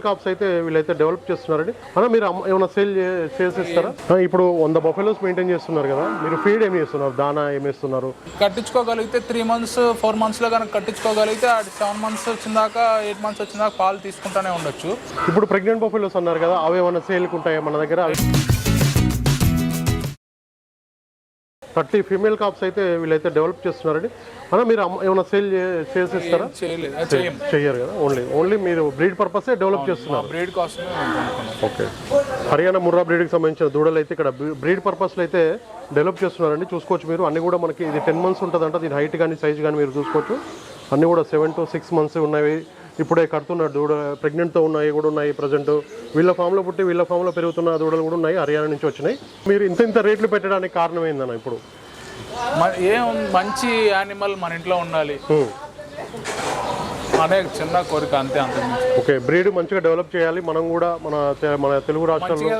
Caps అయితే వీళ్ళైతే develop చేస్తున్నారండి. అన్న మీరు ఏమైనా సేల్ చేసి ఇస్తారా? ఆ, ఇప్పుడు వంద బఫెలోస్ మెయింటైన్ చేస్తున్నారు కదా. మీరు ఫీడ్ ఏమి చేస్తున్నారు? దానా ఏమి ఇస్తున్నారు కట్టించుకోగలిగితే త్రీ మంత్స్ ఫోర్ మంత్స్లో కనుక కట్టించుకోగలిగితే సెవెన్ మంత్స్ వచ్చిన దాకా ఎయిట్ మంత్స్ వచ్చిన దాకా పాలు తీసుకుంటూనే ఉండొచ్చు. ఇప్పుడు ప్రెగ్నెంట్ బఫెలోస్ అన్నారు కదా అవి ఏమైనా సేల్కి ఉంటాయా మన దగ్గర? థర్టీ ఫీమేల్ కాప్స్ అయితే వీళ్ళైతే డెవలప్ చేస్తున్నారండి. అన్న మీరు ఏమైనా సేల్ చేసి ఇస్తారా? చేయలేదు. అది చేయం. చెయ్యరు కదా ఓన్లీ ఓన్లీ మీరు బ్రీడ్ పర్పసే డెవలప్ చేస్తున్నారు. బ్రీడ్. ఓకే. హర్యానా ముర్రా బ్రీడ్కి సంబంధించిన దూడలు అయితే ఇక్కడ బ్రీడ్ పర్పస్లో అయితే డెవలప్ చేస్తున్నారండి. చూసుకోవచ్చు మీరు. అన్ని కూడా మనకి ఇది టెన్ మంత్స్ ఉంటుందంట. దీని హైట్ కానీ సైజ్ కానీ మీరు చూసుకోవచ్చు. అన్ని కూడా సెవెన్ టు సిక్స్ మంత్స్ ఉన్నవి. ఇప్పుడే కడుతున్న దూడ ప్రెగ్నెంట్తో ఉన్నాయి కూడా ఉన్నాయి ప్రజెంట్ వీళ్ళ ఫామ్లో పుట్టి వీళ్ళ ఫామ్లో పెరుగుతున్న దూడలు కూడా ఉన్నాయి హర్యానా నుంచి వచ్చినాయి. మీరు ఇంత ఇంత రేట్లు పెట్టడానికి కారణం ఏందన్న ఇప్పుడు? ఏం మంచి యానిమల్ మన ఇంట్లో ఉండాలి. అనే చిన్న కోరిక అంతే అంత. ఓకే బ్రీడ్ మంచిగా డెవలప్ చేయాలి. మనం కూడా మన మన తెలుగు రాష్ట్రాల్లో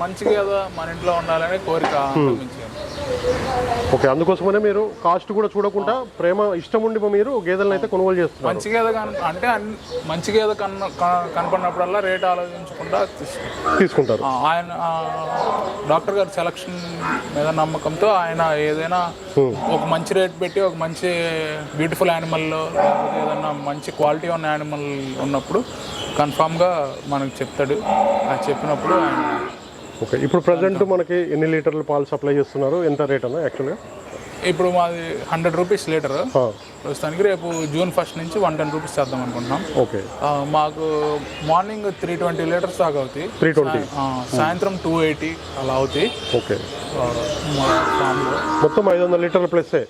మంచిగా ఏదో మన ఇంట్లో ఉండాలనే కోరిక ఏం. ఓకే అందుకోసమనే మీరు కాస్ట్ కూడా చూడకుండా ప్రేమ ఇష్టం ఉండి మీరు గేదెలను అయితే కొనుగోలు చేస్తున్నారు. మంచిగా ఏదో కన అంటే అన్ని మంచిగా ఏదో కన్న క- కనపడినప్పుడల్లా రేట్ ఆలోచించకుండా తీసుకుంటాం. తీసుకుంటారు. ఆయన డాక్టర్ గారి సెలక్షన్ మీద నమ్మకంతో ఆయన ఏదైనా ఒక మంచి రేట్ పెట్టి ఒక మంచి బ్యూటిఫుల్ లేకపోతే ఏదైనా మంచి క్వాలిటీ ఉన్న యానిమల్ ఉన్నప్పుడు కన్ఫామ్గా మనకు చెప్తాడు. అది చెప్పినప్పుడు ఆయన ఓకే ఇప్పుడు ప్రజెంట్ మనకి ఎన్ని లీటర్లు పాలు సప్లై చేస్తున్నారు? ఎంత రేట్ అన్న యాక్చువల్గా? ఇప్పుడు మాది హండ్రెడ్ రూపీస్ లీటర్. ప్రస్తుతానికి రేపు జూన్ ఫస్ట్ నుంచి వన్ టెన్ రూపీస్ చేద్దాం అనుకుంటున్నాం. ఓకే. మాకు మార్నింగ్ త్రీ ట్వంటీ లీటర్స్ దాకా అవుతాయి. Three twenty. సాయంత్రం టూ ఎయిటీ అలా అవుతాయి. ఓకే. మొత్తం ఐదు వందల లీటర్ల ప్లస్సే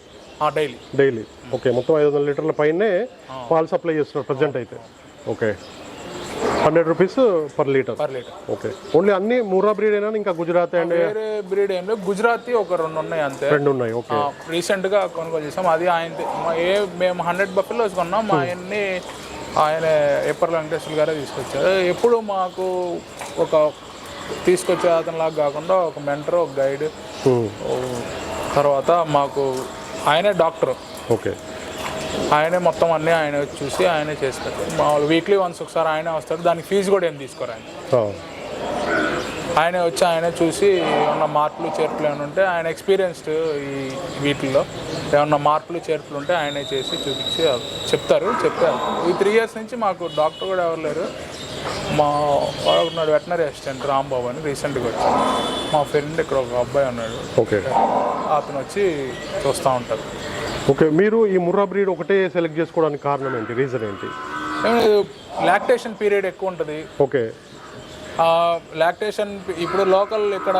డైలీ. డైలీ. ఓకే మొత్తం ఐదు వందల లీటర్ల పైనే పాలు సప్లై చేస్తున్నారు ప్రజెంట్ అయితే. Okay. Hundred rupees per litre. Per litre. Okay. Only అన్ని మూరా బ్రీడ్ అయినా ఇంకా గుజరాత్ అండ్ వేరే బ్రీడ్ ఏం లేదు. గుజరాతీ ఒక రెండు ఉన్నాయి అంతే. రెండు ఉన్నాయి ఓకే. రీసెంట్గా కొనుగోలు చేసాం. అది ఆయన ఏ మేము హండ్రెడ్ బఫెలోస్ కొన్నాం మా ఆయన్ని ఆయన ఎప్పర్ వెంకటేశ్వర గారే తీసుకొచ్చారు. ఎప్పుడు మాకు ఒక తీసుకొచ్చే అతనిలాగా కాకుండా ఒక మెంటర్ ఒక గైడ్. తర్వాత మాకు ఆయనే డాక్టర్. ఓకే. ఆయనే మొత్తం అన్నీ ఆయన చూసి ఆయనే చేసి పెట్టారు మామూలు వీక్లీ వన్స్ ఒకసారి ఆయనే వస్తాడు. దానికి ఫీజు కూడా ఏం తీసుకోరు ఆయన. ఆయనే వచ్చి ఆయనే చూసి ఏమన్నా మార్పులు చేర్పులు ఏమైనా ఉంటే ఆయన ఎక్స్పీరియన్స్డ్ ఈ వీటిల్లో. ఏమన్నా మార్పులు చేర్పులు ఉంటే ఆయనే చేసి చూపించి చెప్తారు చెప్తారు ఈ త్రీ ఇయర్స్ నుంచి మాకు డాక్టర్ కూడా ఎవరు లేరు. మా వాడు ఉన్నాడు వెటనరీ అసిస్టెంట్ రాంబాబు అని రీసెంట్గా వచ్చాడు. మా ఫ్రెండ్ ఇక్కడ ఒక అబ్బాయి ఉన్నాడు. ఓకే. అతను వచ్చి చూస్తూ ఉంటారు ఓకే మీరు ఈ ముర్రా బ్రీడ్ ఒకటే సెలెక్ట్ చేసుకోవడానికి కారణం ఏంటి? రీజన్ ఏంటి? లాక్టేషన్ పీరియడ్ ఎక్కువ ఉంటుంది. ఓకే. లాక్టేషన్ ఇప్పుడు లోకల్ ఇక్కడ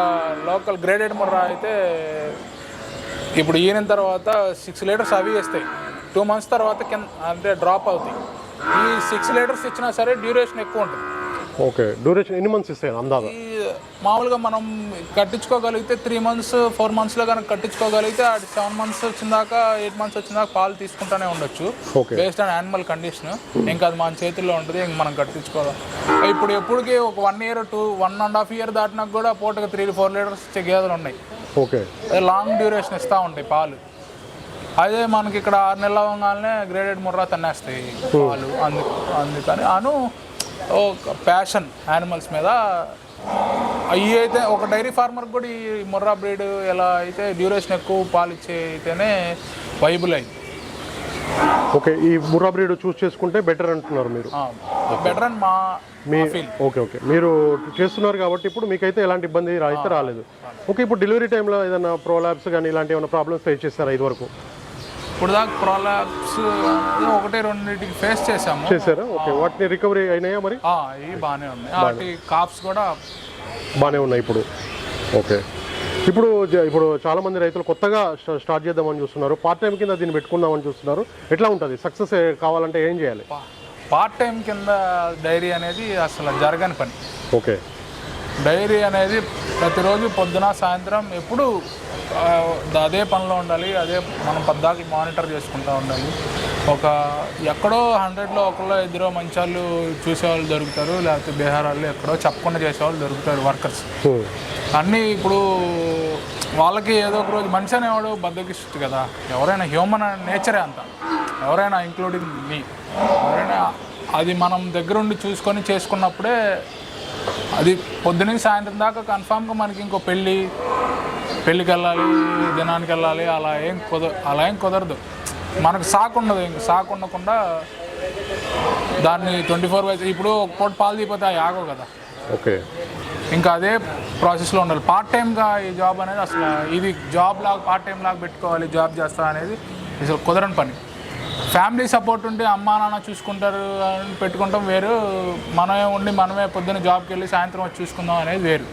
లోకల్ గ్రేడెడ్ ముర్రా అయితే ఇప్పుడు ఈయన తర్వాత సిక్స్ లీటర్స్ అవి వేస్తాయి. టూ మంత్స్ తర్వాత కింద అంటే డ్రాప్ అవుతాయి. ఈ సిక్స్ లీటర్స్ ఇచ్చినా సరే డ్యూరేషన్ ఎక్కువ ఉంటుంది. ఓకే డ్యూరేషన్ ఎన్ని మంత్స్ ఇస్తాయి అందాదా ఈ మామూలుగా మనం కట్టించుకోగలిగితే త్రీ మంత్స్ ఫోర్ మంత్స్లో కనుక కట్టించుకోగలిగితే అది సెవెన్ మంత్స్ వచ్చిన దాకా ఎయిట్ మంత్స్ వచ్చిన దాకా పాలు తీసుకుంటూనే ఉండొచ్చు. బేస్డ్ ఆన్ యానిమల్ కండిషన్ ఇంకా అది మన చేతుల్లో ఉంటుంది ఇంక మనం కట్టించుకోవాలి. ఇప్పుడు ఎప్పటికీ ఒక one year two one and half year దాటినాక కూడా పూటకి త్రీ ఫోర్ లీటర్స్ ఇచ్చే గేదెలు ఉన్నాయి. ఓకే. లాంగ్ డ్యూరేషన్ ఇస్తూ ఉంటాయి పాలు. అదే మనకి ఇక్కడ ఆరు నెలలు అవ్వగానే గ్రేడెడ్ ముర్రా తన్నేస్తాయి పాలు. అందు అందుకని అను ఒక ప్యాషన్ యానిమల్స్ మీద. అవి అయితే ఒక డైరీ ఫార్మర్ కూడా ఈ ముర్రా బ్రీడ్ ఎలా అయితే డ్యూరేషన్ ఎక్కువ పాలు ఇచ్చే అయితేనే వైబుల్ అయింది. ఓకే ఈ ముర్రా బ్రీడ్ చూస్ చేసుకుంటే బెటర్ అంటున్నారు మీరు. బెటర్ అని మా మీ ఓకే ఓకే. మీరు చేస్తున్నారు కాబట్టి ఇప్పుడు మీకైతే ఎలాంటి ఇబ్బంది అయితే రాలేదు. ఓకే ఇప్పుడు డెలివరీ టైంలో ఏదైనా ప్రోలాబ్స్ కానీ ఇలాంటి ఏమైనా ప్రాబ్లమ్స్ ఫేస్ చేస్తారా ఇది వరకు ఇప్పుడు దాకా ప్రోలాప్స్ ఒకటి రెండింటికి ఫేస్ చేసాము చేశారా? ఓకే. వాటిని రికవరీ అయినాయా మరి? ఇవి బాగానే ఉన్నాయి. వాటి కాప్స్ కూడా బాగానే ఉన్నాయి ఇప్పుడు. ఓకే. ఇప్పుడు ఇప్పుడు చాలా మంది రైతులు కొత్తగా స్టా- స్టార్ట్ చేద్దామని చూస్తున్నారు. పార్ట్ టైం కింద దీన్ని పెట్టుకుందామని చూస్తున్నారు. ఎట్లా ఉంటుంది? సక్సెస్ కావాలంటే ఏం చేయాలి? పార్ట్ టైం కింద డైరీ అనేది అసలు జరగని పని. ఓకే. డైరీ అనేది ప్రతిరోజు పొద్దున సాయంత్రం ఎప్పుడు అదే పనిలో ఉండాలి అదే మనం పద్దాకి మానిటర్ చేసుకుంటూ ఉండాలి. ఒక ఎక్కడో హండ్రెడ్లో ఒకళ్ళో ఇద్దరు మంచాళ్ళు చూసేవాళ్ళు దొరుకుతారు లేకపోతే బీహార్ వాళ్ళు ఎక్కడో చెప్పకుండా చేసేవాళ్ళు దొరుకుతారు వర్కర్స్. అన్నీ ఇప్పుడు వాళ్ళకి ఏదో ఒక రోజు మనిషి అనేవాడు బద్దకిస్తుంది కదా. ఎవరైనా హ్యూమన్ నేచరే అంత. ఎవరైనా ఇంక్లూడింగ్ మీ ఎవరైనా అది మనం దగ్గరుండి చూసుకొని చేసుకున్నప్పుడే అది పొద్దున సాయంత్రం దాకా కన్ఫామ్గా మనకి ఇంకో పెళ్ళి పెళ్ళికి వెళ్ళాలి దినానికి వెళ్ళాలి అలా ఏం కుద అలా ఏం కుదరదు. మనకు సాకు ఉండదు ఇంక సాకు ఉండకుండా దాన్ని ట్వంటీ ఫోర్ బై ఇప్పుడు ఒక పూట పాలు తీపోతే అవి ఆగవు కదా. ఓకే. ఇంకా అదే ప్రాసెస్లో ఉండాలి. పార్ట్ టైంగా ఈ జాబ్ అనేది అసలు ఇది జాబ్ లాగా పార్ట్ టైం లాగా పెట్టుకోవాలి జాబ్ చేస్తా అనేది అసలు కుదరని పని. ఫ్యామిలీ సపోర్ట్ ఉంటే అమ్మా నాన్న చూసుకుంటారు అని పెట్టుకుంటాం వేరు. మనమే ఉండి మనమే పొద్దున్న జాబ్కి వెళ్ళి సాయంత్రం వచ్చి చూసుకుందాం అనేది వేరు.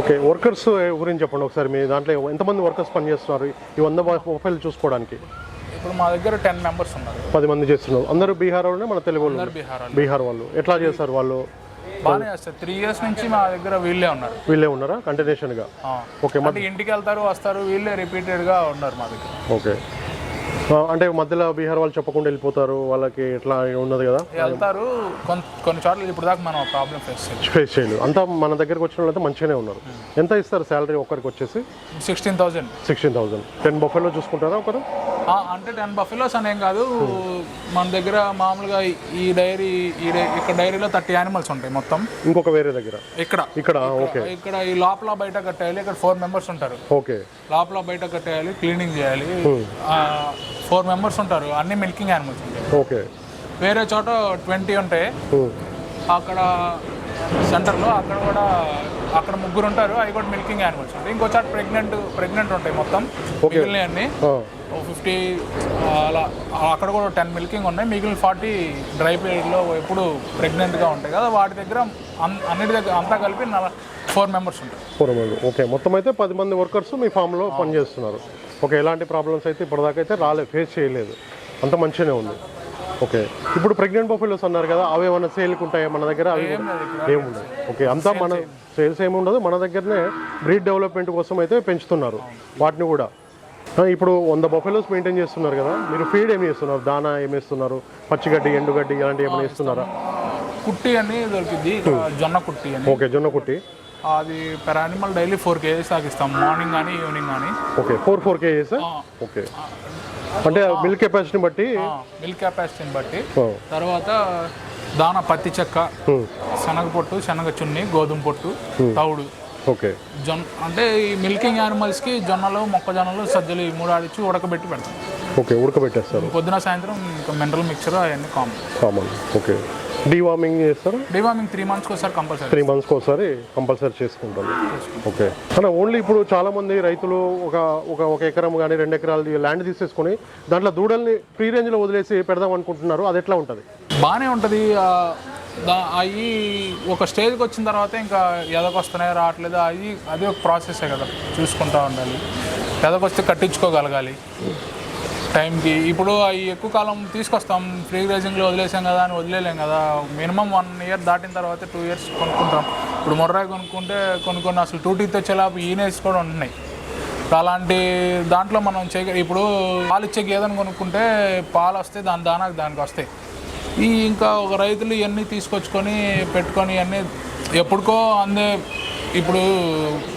ఓకే వర్కర్స్ గురించి చెప్పండి ఒకసారి. మీ దాంట్లో ఎంతమంది వర్కర్స్ పనిచేస్తున్నారు? ఈ వంద ప్రొఫైల్ చూసుకోవడానికి. ఇప్పుడు మా దగ్గర టెన్ మెంబర్స్ ఉన్నారు. పది మంది చేస్తున్నారు. అందరూ బీహార్ వాళ్ళనే మన తెలుగు వాళ్ళు? బీహార్ వాళ్ళు బీహార్ వాళ్ళు. ఎట్లా చేస్తారు వాళ్ళు? బాగానే చేస్తారు. త్రీ ఇయర్స్ నుంచి మా దగ్గర వీళ్ళే ఉన్నారు. వీళ్ళే ఉన్నారా? కంటిన్యూషన్గా. ఓకే అంటే ఇంటికి వెళ్తారు వస్తారు వీళ్ళే రిపీటెడ్గా ఉన్నారు మా దగ్గర. ఓకే. అంటే మధ్యలో బీహార్ వాళ్ళు చెప్పకుండా వెళ్ళిపోతారు వాళ్ళకి ఎట్లా ఉన్నది కదా? వెళ్తారు. కొన్ని కొన్ని చోట్ల ఇప్పుడు దాకా మనం ప్రాబ్లం ఫేస్ ఫేస్ చేయలేదు. అంతా మన దగ్గరికి వచ్చిన వాళ్ళైతే మంచిగానే ఉన్నారు. ఎంత ఇస్తారు శాలరీ ఒక్కరికి వచ్చేసి? Sixteen thousand sixteen thousand ten buffalo చూసుకుంటారా ఒకరు అంటే టెన్ బఫెలోస్ అనేం కాదు. మన దగ్గర మామూలుగా ఈ డైరీ ఈ ఇక్కడ డైరీలో థర్టీ యానిమల్స్ ఉంటాయి మొత్తం. ఇంకొక వేరే దగ్గర? ఇక్కడ. ఇక్కడ ఓకే. ఇక్కడ ఈ లోపల బయట కట్టేయాలి. ఇక్కడ ఫోర్ మెంబర్స్ ఉంటారు. ఓకే. లోపల బయట కట్టేయాలి క్లీనింగ్ చేయాలి. ఫోర్ మెంబర్స్ ఉంటారు అన్ని మిల్కింగ్ యానిమల్స్ ఉంటాయి ఓకే. వేరే చోట ట్వంటీ ఉంటాయి అక్కడ సెంటర్లో అక్కడ కూడా అక్కడ ముగ్గురు ఉంటారు అవి కూడా మిల్కింగ్ యానిమల్స్ ఉంటాయి ఇంకో చోట ప్రెగ్నెంట్ ప్రెగ్నెంట్ ఉంటాయి మొత్తం మిగిలినవి అన్ని. ఫిఫ్టీ అలా అక్కడ కూడా టెన్ మిల్కింగ్ ఉన్నాయి మిగిలిన ఫార్టీ డ్రై పీరియడ్లో ఎప్పుడు ప్రెగ్నెంట్గా ఉంటాయి కదా వాటి దగ్గర అన్- అన్నిటి దగ్గర అంతా కలిపి ఫోర్ మెంబర్స్ ఉంటారు. ఫోర్ మంది ఓకే. మొత్తం అయితే పది మంది వర్కర్స్ మీ ఫామ్లో పనిచేస్తున్నారు ఓకే ఎలాంటి ప్రాబ్లమ్స్ అయితే ఇప్పటిదాకా అయితే రాలేదు ఫేస్ చేయలేదు. అంత మంచిగానే ఉంది. ఓకే ఇప్పుడు ప్రెగ్నెంట్ బొఫెలోస్ అన్నారు కదా అవి ఏమైనా సేల్కి ఉంటాయా మన దగ్గర? అవి ఏముండదు ఓకే అంతా మన సేల్స్ ఏమి ఉండదు. మన దగ్గరనే బ్రీడ్ డెవలప్మెంట్ కోసం అయితే పెంచుతున్నారు. వాటిని కూడా. ఇప్పుడు వంద బొఫెలోస్ మెయింటైన్ చేస్తున్నారు కదా మీరు ఫీడ్ ఏమి చేస్తున్నారు? దానా ఏమి ఇస్తున్నారు పచ్చిగడ్డి ఎండుగడ్డి ఇలాంటివి ఏమైనా ఇస్తున్నారా కుట్టి అని దొరికింది. ఇక్కడ జొన్న కుట్టి ఓకే జొన్న కుట్టి. అది per animal daily four kgs దాకా ఇస్తాం మార్నింగ్ కానీ ఈవినింగ్ కానీ okay four four kgs okay అంటే మిల్క్ కెపాసిటీని బట్టి? మిల్క్ కెపాసిటీని బట్టి. తర్వాత దాన పత్తి చెక్క శనగ పొట్టు శనగ చున్ని గోధుమ పొట్టు తౌడు. ఓకే జొన్న అంటే ఈ మిల్కింగ్ యానిమల్స్కి జొన్నలు మొక్కజొన్నలు సజ్జలు ఈ మూడు ఆడిచ్చి ఉడకబెట్టి పెడతాం. ఓకే ఉడకబెట్టేస్తారు. పొద్దున సాయంత్రం ఇంకా మినరల్ మిక్చర్ అవన్నీ కామన్ కామన్ ఓకే డీవార్మింగ్ చేస్తారు? డివార్మింగ్ త్రీ మంత్స్కి ఒకసారి కంపల్సరీ త్రీ మంత్స్కి ఒకసారి కంపల్సరీ చేసుకుంటారు ఓకే అన్న ఓన్లీ ఇప్పుడు చాలా మంది రైతులు ఒక ఒక ఒక ఎకరం కానీ రెండు ఎకరాలు ల్యాండ్ తీసేసుకొని దాంట్లో దూడల్ని ఫ్రీ రేంజ్లో వదిలేసి పెడదాం అనుకుంటున్నారు. అది ఎట్లా ఉంటుంది? బాగానే ఉంటుంది. అవి ఒక స్టేజ్కి వచ్చిన తర్వాత ఇంకా ఎదకొస్తున్నాయి రావట్లేదు అది అది ఒక ప్రాసెసే కదా. చూసుకుంటూ ఉండాలి. ఎదకొస్తే కట్టించుకోగలగాలి. టైంకి ఇప్పుడు అవి ఎక్కువ కాలం తీసుకొస్తాం ఫ్రీ రేజింగ్లో వదిలేసాం కదా అని వదిలేలేం కదా. మినిమం వన్ ఇయర్ దాటిన తర్వాత టూ ఇయర్స్ కొనుక్కుంటాం. ఇప్పుడు మొర్రా కొనుక్కుంటే కొన్ని కొన్ని అసలు టూ టీత్ వచ్చేలాపు కూడా ఉంటున్నాయి. అలాంటి దాంట్లో మనం చేయ ఇప్పుడు పాలు ఇచ్చే గేదెను కొనుక్కుంటే పాలు వస్తే దాని దానాకు దానికి వస్తాయి. ఈ ఇంకా ఒక రైతులు ఇవన్నీ తీసుకొచ్చుకొని పెట్టుకొని ఇవన్నీ ఎప్పుడుకో అందే ఇప్పుడు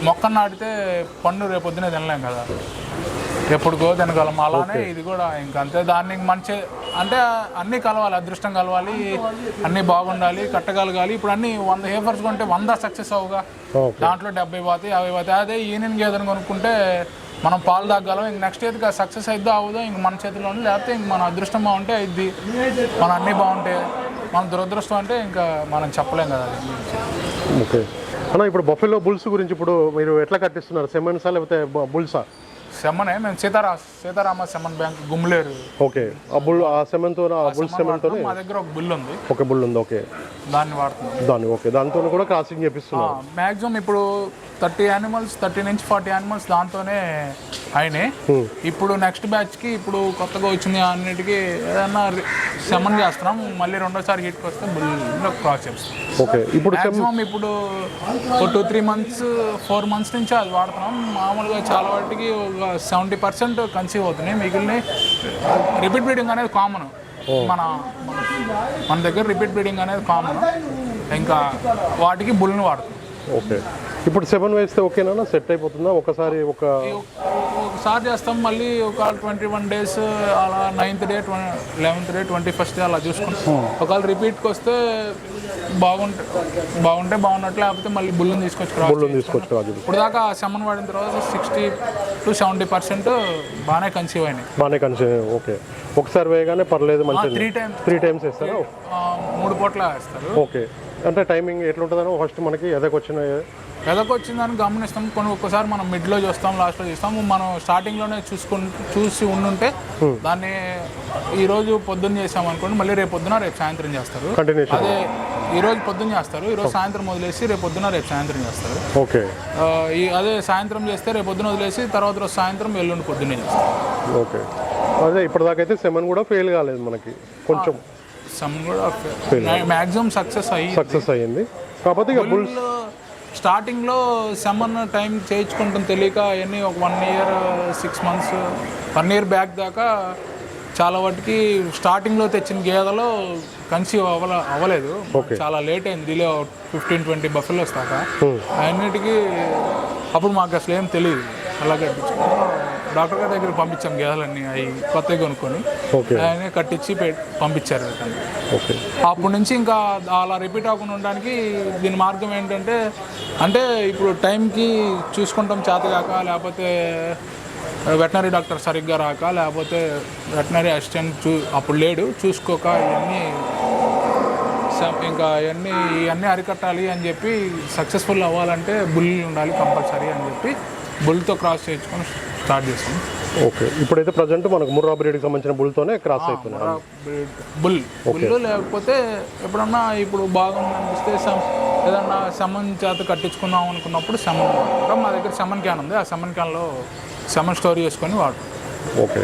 మొక్కను నాటితే పండు రేపొద్దునే తినలేం కదా. ఎప్పుడుకో తినగలం అలానే ఇది కూడా ఇంకంతే దాన్ని మంచి అంటే అన్నీ కలవాలి అదృష్టం కలవాలి అన్నీ బాగుండాలి కట్టగలగాలి. ఇప్పుడు అన్నీ వంద హేఫర్స్ కొంటే వంద సక్సెస్ అవుగా. దాంట్లో డెబ్బై పోతాయి యాభై పోతాయి. అదే ఈయన గేదెను కొనుక్కుంటే మనం పాలు తగ్గలం ఇంక నెక్స్ట్ ఇయర్కి సక్సెస్ అయిద్దో అవుదో ఇంక మన చేతిలో లేకపోతే ఇంక మన అదృష్టం బాగుంటే అయిద్ది. మన అన్నీ బాగుంటాయి మన దురదృష్టం అంటే ఇంకా మనం చెప్పలేం కదా అది. ఓకే. అన్న ఇప్పుడు బఫెలో బుల్స్ గురించి ఇప్పుడు మీరు ఎట్లా కట్టిస్తున్నారు? సెమెన్సా లేకపోతే బుల్సా సెమ్మనే మేము సీతారా సీతారామ సెమ్మన్ బ్యాంక్ గుమ్లేరు. ఓకే. ఆ బుల్ ఆ సెమెన్తో ఆ బుల్ సెమెన్తో మా దగ్గర ఒక బిల్ ఉంది. ఒక బుల్ ఉంది ఓకే. దాన్ని వాడుతున్నాం. దాన్ని ఓకే. దాంతో కూడా క్రాసింగ్ చేపిస్తున్నారు. మ్యాక్సిమం ఇప్పుడు థర్టీ యానిమల్స్ థర్టీ నుంచి ఫార్టీ యానిమల్స్ దాంతోనే అయినాయి. ఇప్పుడు నెక్స్ట్ బ్యాచ్కి ఇప్పుడు కొత్తగా వచ్చింది అన్నిటికీ ఏదన్నా సెమన్ చేస్తున్నాం. మళ్ళీ రెండోసారి హీట్కి వస్తే బుల్ క్రాస్ చేస్తాం ఓకే. ఇప్పుడు మ్యాక్సిమం ఇప్పుడు two three months four months నుంచి అది వాడుతున్నాం. మామూలుగా చాలా వాటికి ఒక సెవెంటీ పర్సెంట్ కన్సీవ్ అవుతున్నాయి మిగిలిన రిపీట్ బ్రీడింగ్ అనేది కామన్ మన మన- దగ్గర రిపీట్ బ్రీడింగ్ అనేది కామన్ ఇంకా వాటికి బుల్ని వాడుతున్నాం ఓకే. ఇప్పుడు సెవెన్ వేస్తే ఓకేనా? సెట్ అయిపోతుందా? ఒకసారి ఒక ఒకసారి చేస్తాం మళ్ళీ ఒక ట్వంటీ వన్ డేస్ అలా ninth day eleventh day twenty first day అలా చూసుకుంటాం. ఒకవేళ రిపీట్కి వస్తే బాగుంటే బాగుంటే బాగున్నట్లు లేకపోతే మళ్ళీ బుల్లుని తీసుకొచ్చి క్రాస్ బుల్లు తీసుకొచ్చి రాజు ఇప్పుడు దాకా సెమన్ వాడిన తర్వాత సిక్స్టీ టు సెవెంటీ పర్సెంట్ బాగానే కన్సీవ్ అయినాయి. బాగానే కన్సి ఓకే. ఒకసారి వేయగానే పర్లేదు మంచిది. త్రీ టైమ్స్ త్రీ టైమ్స్ వేస్తారా? మూడు పూట్ల వేస్తారు. ఓకే. అంటే టైమింగ్ ఎట్లుంటుందో ఫస్ట్ మనకి ఎదకొచ్చిన ఎదకొచ్చిందని గమనిస్తాం. కొన్ని ఒక్కసారి మనం మిడ్లో చూస్తాం లాస్ట్లో చూస్తాం. మనం స్టార్టింగ్లోనే చూసుకుని చూసి ఉండుంటే దాన్ని ఈ రోజు పొద్దున్న చేసాం అనుకోండి మళ్ళీ రేపు పొద్దున రేపు సాయంత్రం చేస్తారు. అదే ఈ రోజు పొద్దున్న చేస్తారు ఈ రోజు సాయంత్రం వదిలేసి రేపు పొద్దున రేపు సాయంత్రం చేస్తారు. ఓకే అదే సాయంత్రం చేస్తే రేపు పొద్దున వదిలేసి తర్వాత రోజు సాయంత్రం ఎల్లుండి పొద్దున్నే చేస్తారు. ఓకే అదే ఇప్పటిదాకైతే సెవెన్ కూడా ఫెయిల్ కాలేదు మనకి. కొంచెం. సమ్ కూడా మ్యాక్సిమం సక్సెస్ అయ్యి సక్సెస్ అయ్యింది. కాకపోతే ఇక స్టార్టింగ్లో సెమన్ టైం చేయించుకుంటాం తెలియక అవన్నీ ఒక one year six months one year back దాకా చాలా వాటికి స్టార్టింగ్లో తెచ్చిన గేదెలో కన్సీవ్ అవ్వల అవ్వలేదు. చాలా లేట్ అయింది. డిలే ఫిఫ్టీన్ ట్వంటీ బఫెలోస్ దాకా. అన్నిటికీ అప్పుడు మాకు అసలు ఏం తెలియదు అలా కట్టించుకుని డాక్టర్ గారి దగ్గర పంపించాం గేదెలన్నీ అవి కొత్తవి కొనుక్కొని. ఆయన కట్టించి పంపించారు ఓకే. అప్పటి నుంచి ఇంకా అలా రిపీట్ అవ్వకుండా ఉండడానికి దీని మార్గం ఏంటంటే అంటే ఇప్పుడు టైంకి చూసుకుంటాం చేతగాక లేకపోతే వెటనరీ డాక్టర్ సరిగ్గా రాక లేకపోతే వెటనరీ అసిస్టెంట్ చూ అప్పుడు లేడు చూసుకోక ఇవన్నీ ఇంకా ఇవన్నీ ఇవన్నీ అరికట్టాలి అని చెప్పి సక్సెస్ఫుల్ అవ్వాలంటే బుల్ ఉండాలి కంపల్సరీ అని చెప్పి బుల్తో క్రాస్ చేయించుకొని స్టార్ట్ చేసాం ఓకే. ఇప్పుడైతే ప్రజెంట్ మనకు ముర్రా బ్రీడ్కి సంబంధించిన బుల్తోనే క్రాస్ అయిపోయినాయి. బుల్. బుల్ లేకపోతే ఎప్పుడన్నా ఇప్పుడు బాగుంది అనిపిస్తే ఏదన్నా సెమన్ చేత కట్టించుకుందాం అనుకున్నప్పుడు సెమన్ వాడతాం మా దగ్గర సెమన్ క్యాన్ ఉంది. ఆ సెమన్ క్యాన్లో సెమన్ స్టోర్ చేసుకొని వాడతాం. ఓకే.